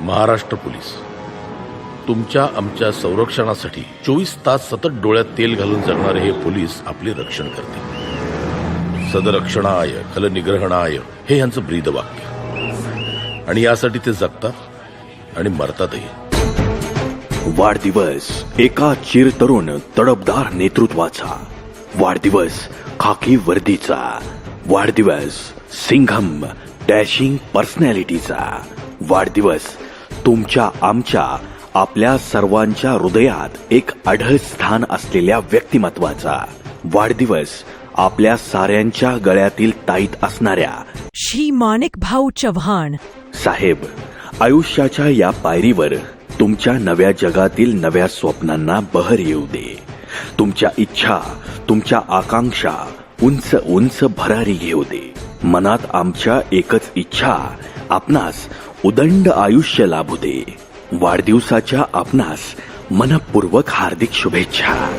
Maharashtra police. तुमच्या आमच्या संरक्षणासाठी चोवीस तास सतत डोळ्यात तेल घालून जगणारे हे पोलीस आपले रक्षण करते सदरक्षणाय खलनिग्रहणाय हे यांचं ब्रीद वाक्य आणि यासाठी ते जगतात आणि मरतातही. वाढदिवस एका चिरतरुण तडपदार नेतृत्वाचा. वाढदिवस खाकी वर्दीचा. वाढदिवस सिंघम डॅशिंग पर्सनॅलिटीचा. वाढदिवस. तुमच्या आमच्या आपल्या सर्वांच्या हृदयात एक अढळ स्थान असलेल्या व्यक्तिमत्वाचा वाढदिवस आपल्या साऱ्यांच्या गळ्यातील ताईत असणाऱ्या श्री माणिक भाऊ चव्हाण. साहेब आयुष्याच्या या पायरीवर तुमच्या नव्या जगातील नव्या स्वप्नांना बहर येऊ दे. तुमच्या इच्छा तुमच्या आकांक्षा उंच उंच भरारी घेऊ दे. मनात आमच्या एकच इच्छा आपणास उदंड आयुष्य लाभू दे. वाढदिवसाच्या आपणास मनपूर्वक हार्दिक शुभेच्छा.